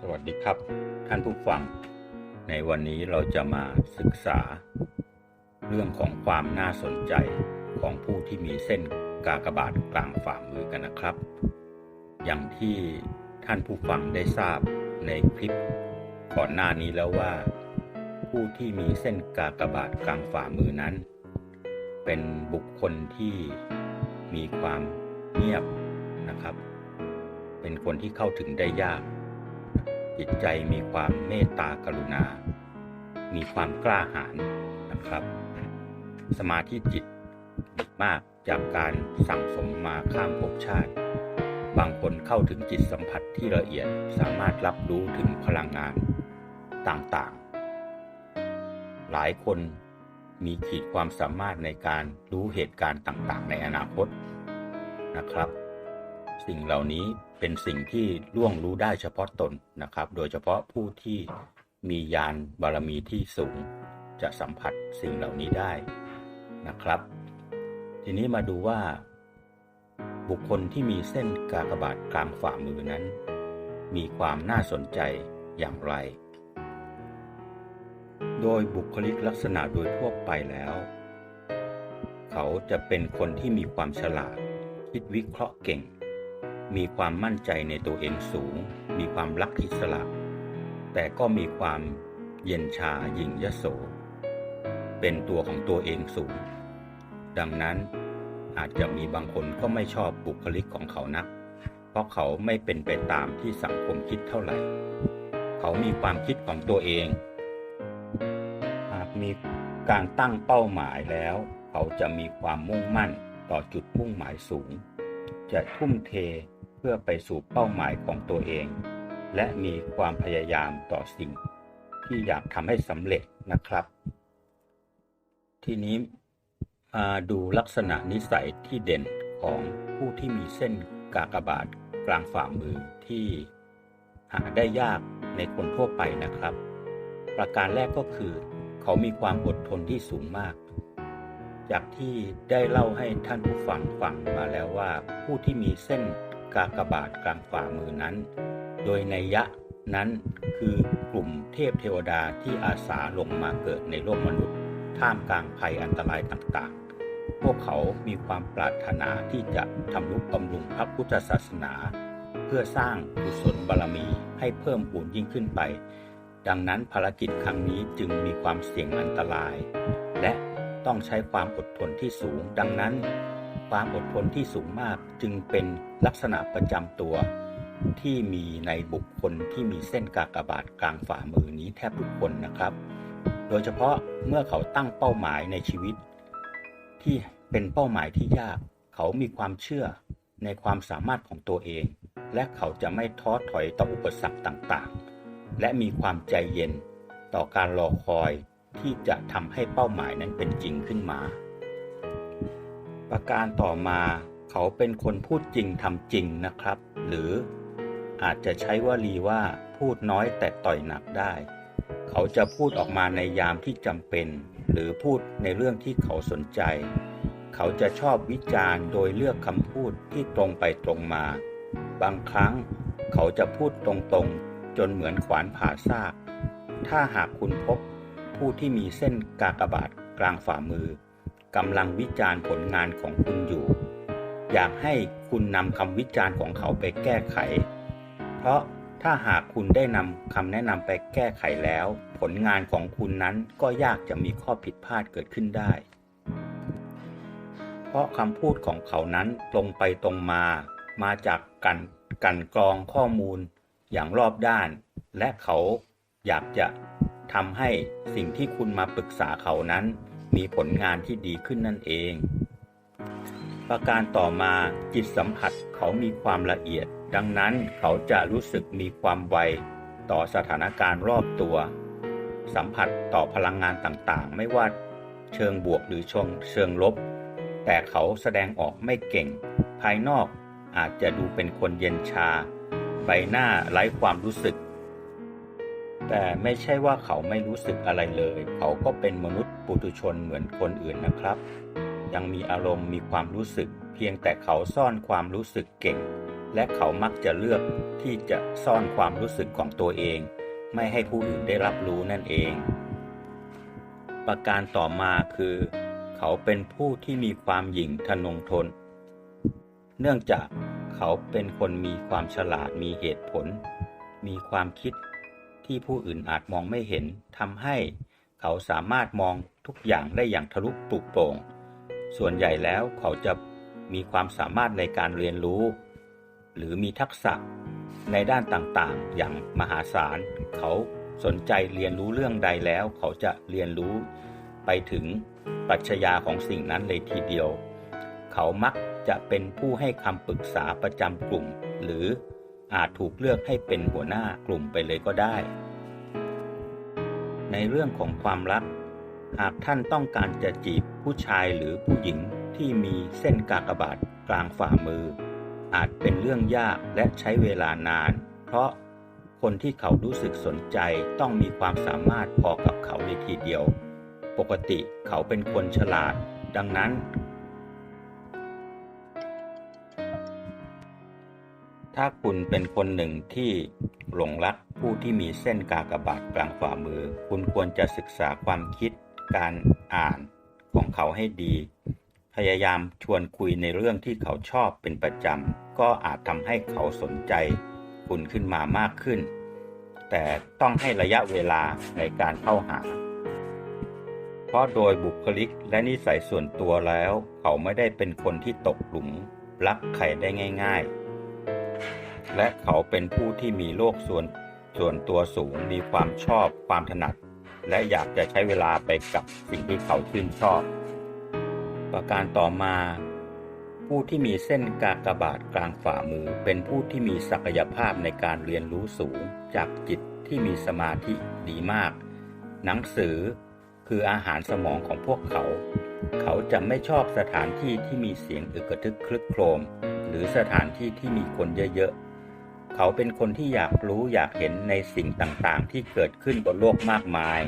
สวัสดีครับ ท่านผู้ฟัง ในวันนี้เราจะมาศึกษา เรื่องของความน่าสนใจของผู้ที่มีเส้นกากบาทกลางฝ่ามือกันนะครับ อย่างที่ท่านผู้ฟังได้ทราบในคลิปก่อนหน้านี้แล้วว่า ผู้ที่มีเส้นกากบาทกลางฝ่ามือนั้น เป็นบุคคลที่มีความเงียบนะครับ เป็นคนที่เข้าถึงได้ยาก จิตใจมีความเมตตากรุณา มีความกล้าหาญนะครับ สมาธิจิตดีมากจากการสั่งสมมาข้ามภพชาติ บางคนเข้าถึงจิตสัมผัสที่ละเอียดสามารถรับรู้ถึงพลังงานต่างๆ หลายคนมีขีดความสามารถในการรู้เหตุการณ์ต่างๆ ในอนาคตนะครับ สิ่งเหล่านี้เป็นสิ่งที่ล่วงรู้ได้เฉพาะตนนะครับ โดยเฉพาะผู้ที่มียานบารมีที่สูงจะสัมผัสสิ่งเหล่านี้ได้นะครับ ทีนี้มาดูว่าบุคคลที่มีเส้นกากบาทกลางฝ่ามือนั้น มีความน่าสนใจอย่างไร โดยบุคลิกลักษณะโดยทั่วไปแล้ว เขาจะเป็นคนที่มีความฉลาด คิดวิเคราะห์เก่ง มีความมั่นใจในตัวเองสูง มีความรักอิสระ แต่ก็มีความเย็นชาหยิ่งยโส เป็นตัวของตัวเองสูง ดังนั้นอาจจะมีบางคนก็ไม่ชอบบุคลิกของเขานัก เพราะเขาไม่เป็นไปตามที่สังคมคิดเท่าไหร่ เขามีความคิดของตัวเอง หากมีการตั้งเป้าหมายแล้ว เขาจะมีความมุ่งมั่นต่อจุดมุ่งหมายสูง จะทุ่มเท เพื่อไปสู่เป้าหมายของตัวเอง และมีความพยายามต่อสิ่ง ที่อยากทำให้สำเร็จนะครับ ทีนี้มาดูลักษณะนิสัยที่เด่นของผู้ที่มีเส้นกากบาทกลางฝ่ามือที่หาได้ยากในคนทั่วไปนะครับ ประการแรกก็คือ เขามีความอดทนที่สูงมาก จากที่ได้เล่าให้ท่านผู้ฟังฟังมาแล้วว่า ผู้ที่มีเส้น กากบาทกลางฝ่ามือนั้น โดยในยะนั้นคือกลุ่มเทพเทวดาที่อาสาลงมาเกิดในโลกมนุษย์ ท่ามกลางภัยอันตรายต่างๆ พวกเขามีความปรารถนาที่จะทำนุบำรุงพระพุทธศาสนา เพื่อสร้างกุศลบารมีให้เพิ่มพูนยิ่งขึ้นไป ดังนั้นภารกิจครั้งนี้จึงมีความเสี่ยงอันตราย และต้องใช้ความอดทนที่สูงดังนั้น ความอดทนที่สูงมากจึงเป็นลักษณะประจำตัว ที่มีในบุคคลที่มีเส้นกากบาทกลางฝ่ามือนี้แทบทุกคนนะครับ โดยเฉพาะเมื่อเขาตั้งเป้าหมายในชีวิต ที่เป็นเป้าหมายที่ยาก เขามีความเชื่อในความสามารถของตัวเอง และเขาจะไม่ท้อถอยต่ออุปสรรคต่างๆ และมีความใจเย็นต่อการรอคอยที่จะทำให้เป้าหมายนั้นเป็นจริงขึ้นมา ประการต่อมาเขาเป็นคนพูดจริงทำจริงนะครับ หรืออาจจะใช้วลีว่าพูดน้อยแต่ต่อยหนักได้ เขาจะพูดออกมาในยามที่จำเป็น หรือพูดในเรื่องที่เขาสนใจ เขาจะชอบวิจารณ์โดยเลือกคำพูดที่ตรงไปตรงมา บางครั้งเขาจะพูดตรงๆ จนเหมือนขวานผ่าซาก ถ้าหากคุณพบผู้ที่มีเส้นกากบาทกลางฝ่ามือ กำลังวิจารณ์ผลงานของคุณอยู่ อยากให้คุณนำคำวิจารณ์ของเขาไปแก้ไข เพราะถ้าหากคุณได้นำคำแนะนำไปแก้ไขแล้ว ผลงานของคุณนั้นก็ยากจะมีข้อผิดพลาดเกิดขึ้นได้ เพราะคำพูดของเขานั้นตรงไปตรงมา มาจากกันกันกรองข้อมูลอย่างรอบด้าน และเขาอยากจะทำให้สิ่งที่คุณมาปรึกษาเขานั้น มีผลงานที่ดีขึ้นนั่นเอง ประการต่อมาจิตสัมผัสเขามีความละเอียด ดังนั้นเขาจะรู้สึกมีความไวต่อสถานการณ์รอบตัว สัมผัสต่อพลังงานต่างๆ ไม่ว่าเชิงบวกหรือชงเชิงลบ แต่เขาแสดงออกไม่เก่ง ภายนอกอาจจะดูเป็นคนเย็นชา ใบหน้าไร้ความรู้สึก แต่ไม่ใช่ว่าเขาไม่รู้สึกอะไรเลย เขาก็เป็นมนุษย์ปุถุชนเหมือนคนอื่นนะครับ ยังมีอารมณ์มีความรู้สึก เพียงแต่เขาซ่อนความรู้สึกเก่ง และเขามักจะเลือกที่จะซ่อนความรู้สึกของตัวเอง ไม่ให้ผู้อื่นได้รับรู้นั่นเอง ประการต่อมาคือ เขาเป็นผู้ที่มีความหยิ่งทะนงทน เนื่องจากเขาเป็นคนมีความฉลาดมีเหตุผล มีความคิด ที่ผู้อื่นอาจมองไม่เห็นทำให้เขาสามารถมองทุกอย่างได้อย่างทะลุปลุกโปร่ง ส่วนใหญ่แล้วเขาจะมีความสามารถในการเรียนรู้ หรือมีทักษะในด้านต่างๆ อย่างมหาศาล เขาสนใจเรียนรู้เรื่องใดแล้ว เขาจะเรียนรู้ไปถึงปรัชญาของสิ่งนั้นเลยทีเดียว เขามักจะเป็นผู้ให้คำปรึกษาประจำกลุ่ม หรือ อาจถูกเลือกให้เป็นหัวหน้ากลุ่มไปเลยก็ได้ ในเรื่องของความรัก หากท่านต้องการจะจีบผู้ชายหรือผู้หญิงที่มีเส้นกากบาทกลางฝ่ามือ อาจเป็นเรื่องยากและใช้เวลานาน เพราะคนที่เขารู้สึกสนใจต้องมีความสามารถพอกับเขาเลยทีเดียว ปกติเขาเป็นคนฉลาด ดังนั้น ถ้าคุณเป็นคนหนึ่งที่หลงรักผู้ที่มีเส้นกากบาทกลางฝ่ามือ คุณควรจะศึกษาความคิดการอ่านของเขาให้ดี พยายามชวนคุยในเรื่องที่เขาชอบเป็นประจำ ก็อาจทำให้เขาสนใจ คุณขึ้นมามากขึ้น แต่ต้องให้ระยะเวลาในการเข้าหา เพราะโดยบุคลิกและนิสัยส่วนตัวแล้ว เขาไม่ได้เป็นคนที่ตกหลุมรักใครได้ง่าย ๆ และเขาเป็นผู้ที่มีโลกส่วนส่วนตัวสูงมีความชอบความถนัด และอยากจะใช้เวลาไปกับสิ่งที่เขาชื่นชอบ ประการต่อมา ผู้ที่มีเส้นกากบาทกลางฝ่ามือ เป็นผู้ที่มีศักยภาพในการเรียนรู้สูง จากจิตที่มีสมาธิดีมาก หนังสือคืออาหารสมองของพวกเขา เขาจะไม่ชอบสถานที่ที่มีเสียงอึกระทึกคลึกโครม หรือสถานที่ที่มีคนเยอะๆ เขาเป็นคนที่อยากรู้อยากเห็นในสิ่งต่างๆ ที่เกิดขึ้นบนโลกมากมาย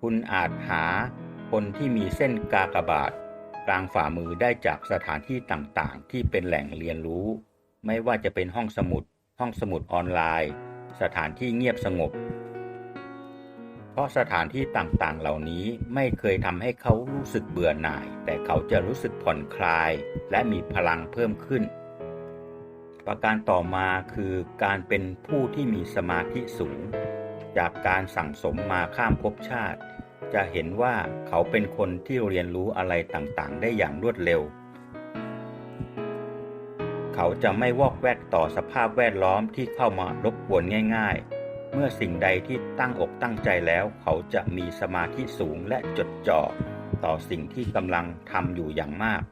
คุณอาจหาคนที่มีเส้นกากบาทกลางฝ่ามือได้จากสถานที่ต่างๆ ที่เป็นแหล่งเรียนรู้ ไม่ว่าจะเป็นห้องสมุด ห้องสมุดออนไลน์ สถานที่เงียบสงบ เพราะสถานที่ต่างๆ เหล่านี้ไม่เคยทำให้เขารู้สึกเบื่อหน่าย แต่เขาจะรู้สึกผ่อนคลาย และมีพลังเพิ่มขึ้น ประการต่อมาคือการเป็นผู้ที่มีสมาธิสูง จากการสั่งสมมาข้ามภพชาติ จะเห็นว่าเขาเป็นคนที่เรียนรู้อะไรต่างๆ ได้อย่างรวดเร็ว เขาจะไม่วอกแวกต่อสภาพแวดล้อมที่เข้ามารบกวนง่าย ๆ เมื่อสิ่งใดที่ตั้งอกตั้งใจแล้ว เขาจะมีสมาธิสูงและจดจ่อต่อสิ่งที่กำลังทำอยู่อย่างมาก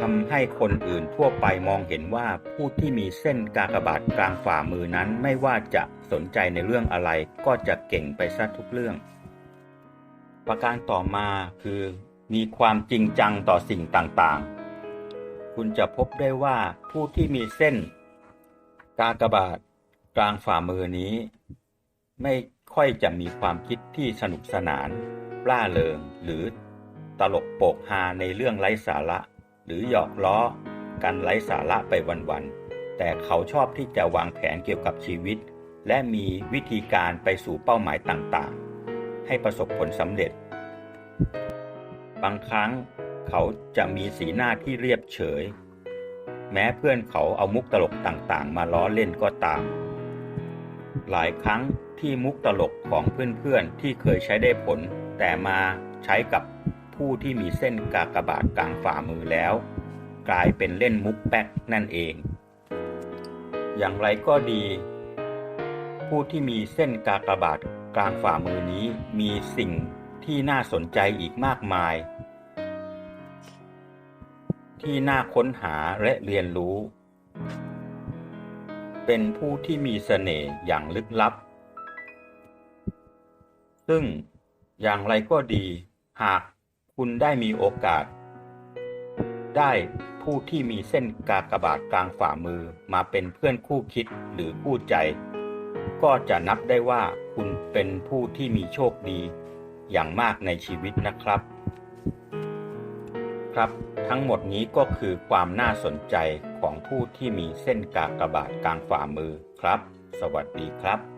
ทำให้คนอื่นทั่วไปมองเห็นว่าผู้ที่มีเส้นกากบาทกลางฝ่ามือนั้นไม่ว่าจะสนใจในเรื่องอะไร ก็จะเก่งไปซะทุกเรื่อง ประการต่อมาคือมีความจริงจังต่อสิ่งต่างๆ คุณจะพบได้ว่าผู้ที่มีเส้น กากบาท กลางฝ่ามือนี้ ไม่ค่อยจะมีความคิดที่สนุกสนานร่าเริงหรือตลกโปกฮาในเรื่องไร้สาระ หรือหยอกล้อกันไร้สาระไปวันๆ แต่เขาชอบที่จะวางแผนเกี่ยวกับชีวิต และมีวิธีการไปสู่เป้าหมายต่างๆ ให้ประสบผลสำเร็จ บางครั้งเขาจะมีสีหน้าที่เรียบเฉย แม้เพื่อนเขาเอามุกตลกต่างๆ มาล้อเล่นก็ตาม หลายครั้งที่มุกตลกของเพื่อนๆที่เคยใช้ได้ผล แต่มาใช้กับผู้ที่มีเส้นกากบาทกลางฝ่ามือแล้ว กลายเป็นเล่นมุกแป๊กนั่นเอง อย่างไรก็ดี ผู้ที่มีเส้นกากบาทกลางฝ่ามือนี้มีสิ่งที่น่าสนใจอีกมากมาย ที่น่าค้นหาและเรียนรู้ เป็นผู้ที่มีเสน่ห์อย่างลึกลับ ซึ่งอย่างไรก็ดี หากคุณได้มีโอกาส ได้ผู้ที่มีเส้นกากบาทกลางฝ่ามือมาเป็นเพื่อนคู่คิดหรือคู่ใจ ก็จะนับได้ว่าคุณเป็นผู้ที่มีโชคดีอย่างมากในชีวิตนะครับคครับ ทั้งหมดนี้ก็คือความน่าสนใจ ของผู้ที่มีเส้นกากบาทกลางฝ่ามือครับ สวัสดีครับ